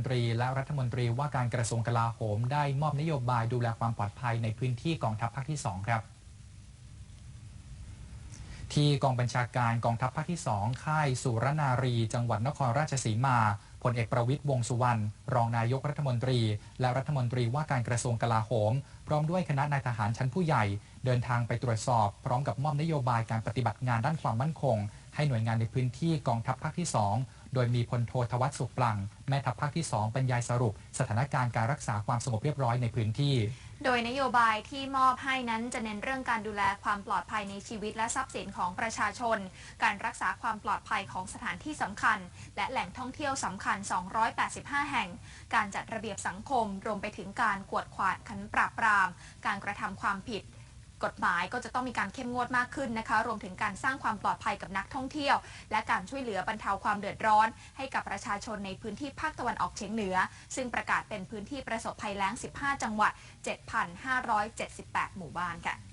นตรี และรัฐมนตรีว่าการกระทรวงกลาโหม ได้มอบนโยบายดูแลความปลอดภัยในพื้นที่กองทัพภาคที่ 2 ครับที่กองบัญชาการกองทัพภาคที่ 2 ค่ายสุรนารี จังหวัดนครราชสีมา พลเอกประวิตยวงสุวรรณรองนายกรัฐมนตรี และรัฐมนตรีว่าการกระทรวงกลาโหม พร้อมด้วยคณะนายทหารชั้นผู้ใหญ่ เดินทางไปตรวจสอบ พร้อมกับมอบนโยบายการปฏิบัติงานด้านความมั่นคง ให้หน่วยงานในพื้นที่กองทัพภาคที่ 2 โดยมีพลโททวัฒน์สุขปลัง แม่ทัพภาคที่ 2 บรรยายสรุป สถานการณ์การรักษาความสงบเรียบร้อยในพื้นที่โดยนโยบายที่มอบให้นั้นจะเน้นเรื่องการดูแลความปลอดภัยในชีวิตและทรัพย์สินของประชาชน การรักษาความปลอดภัยของสถานที่สำคัญ และแหล่งท่องเที่ยวสำคัญ285 แห่ง การจัดระเบียบสังคม รวมไปถึงการกวดขวาดขันปราบปราม การกระทำความผิดกฎหมายก็จะต้องมีการเข้มงวดมากขึ้นนะคะ รวมถึงการสร้างความปลอดภัยกับนักท่องเที่ยว และการช่วยเหลือบรรเทาความเดือดร้อน ให้กับประชาชนในพื้นที่ภาคตะวันออกเฉียงเหนือ ซึ่งประกาศเป็นพื้นที่ประสบภัยแล้ง 15 จังหวัด 7,578 หมู่บ้านค่ะ